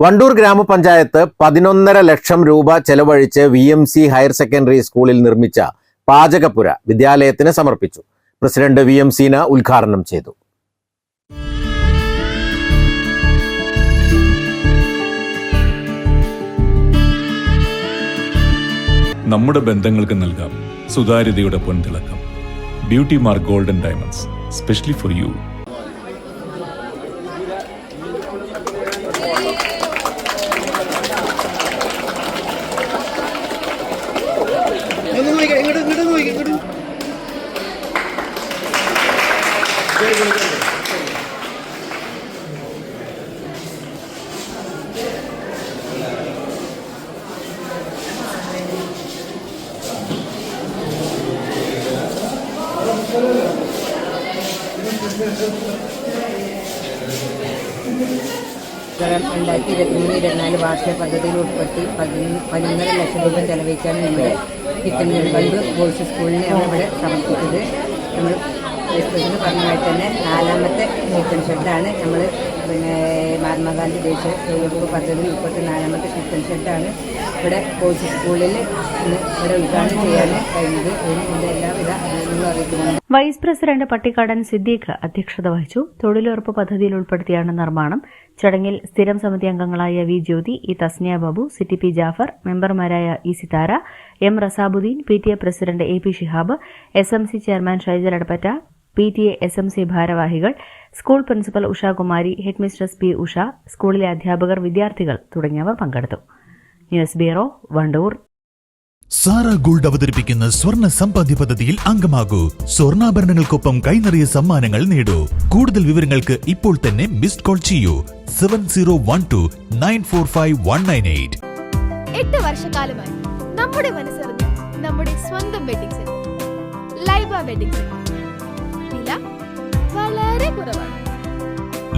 വണ്ടൂർ ഗ്രാമപഞ്ചായത്ത് പതിനൊന്നര ലക്ഷം രൂപ ചെലവഴിച്ച് V M C higher secondary സ്കൂളിൽ നിർമ്മിച്ച പാചകപ്പുര വിദ്യാലയത്തിന് സമർപ്പിച്ചു. പ്രസിഡന്റ് വി എം സീന ഉദ്ഘാടനം ചെയ്തു. നമ്മുടെ ബന്ധങ്ങൾക്ക് നൽകാം. സുതാര്യതയുടെ പൊൻതിളക്കം. Beauty mark golden diamonds specially for you രണ്ടായിരത്തി ഇരുപത്തിമൂന്ന് ഇരുപത്തിനാല് വാർഷിക പദ്ധതിയിൽ ഉൾപ്പെടുത്തി പതിനൊന്ന് പതിനൊന്നര ലക്ഷം രൂപ ചെലവഴിച്ചാണ് നമ്മുടെ കിത്തന്നൂർ ബന്ധു ബോയ്സ് സ്കൂളിനെ നമ്മളിവിടെ സമർപ്പിച്ചത്. നമ്മൾ പ്രസിഡന്റ് പറഞ്ഞമായി തന്നെ നാലാമത്തെ കിച്ചൺ ഷെഡാണ് നമ്മൾ പിന്നെ മഹാത്മാഗാന്ധി ദേശീയ തൊഴിലുറപ്പ് മുപ്പത്തി നാലാമത്തെ കിച്ചൺ ഷെഡാണ്. ഇവിടെ കോച്ച് സ്കൂളിൽ ഇവിടെ ഉദ്ഘാടനം ചെയ്യാൻ കഴിഞ്ഞത്. അതിന് എല്ലാവിധ അഭിനന്ദനങ്ങളും വൈസ് പ്രസിഡന്റ് പട്ടിക്കാടൻ സിദ്ദീഖ് അധ്യക്ഷത വഹിച്ചു. തൊഴിലുറപ്പ് പദ്ധതിയിൽ ഉൾപ്പെടുത്തിയാണ് നിർമ്മാണം. ചടങ്ങിൽ സ്ഥിരം സമിതി അംഗങ്ങളായ വി ജ്യോതി ഇ തസ്നിയ ബാബു സിറ്റി പി ജാഫർ മെമ്പർമാരായ E Sithara M Rasabuddin P T A president A P Shihab S M C chairman Shaijal Adappatta P T A S M C ഭാരവാഹികൾ school principal Ushakumari head mistress P Usha സ്കൂളിലെ അധ്യാപകർ വിദ്യാർത്ഥികൾ തുടങ്ങിയവർ പങ്കെടുത്തു. News bureau Wandoor. Sara gold അവതരിപ്പിക്കുന്ന സ്വർണ സമ്പാദ്യ പദ്ധതിയിൽ അംഗമാകൂ. സ്വർണാഭരണങ്ങൾക്കൊപ്പം കൈനറിയ സമ്മാനങ്ങൾ നേടൂ. കൂടുതൽ വിവരങ്ങൾക്ക് ഇപ്പോൾ തന്നെ മിസ്ഡ് കോൾ ചെയ്യൂ. Seven zero one two nine four five one nine eight. എട്ട് വർഷക്കാലമായി നമ്മുടെ മനസ്സറിഞ്ഞ് നമ്മുടെ സ്വന്തം wedding centre Laiba wedding centre.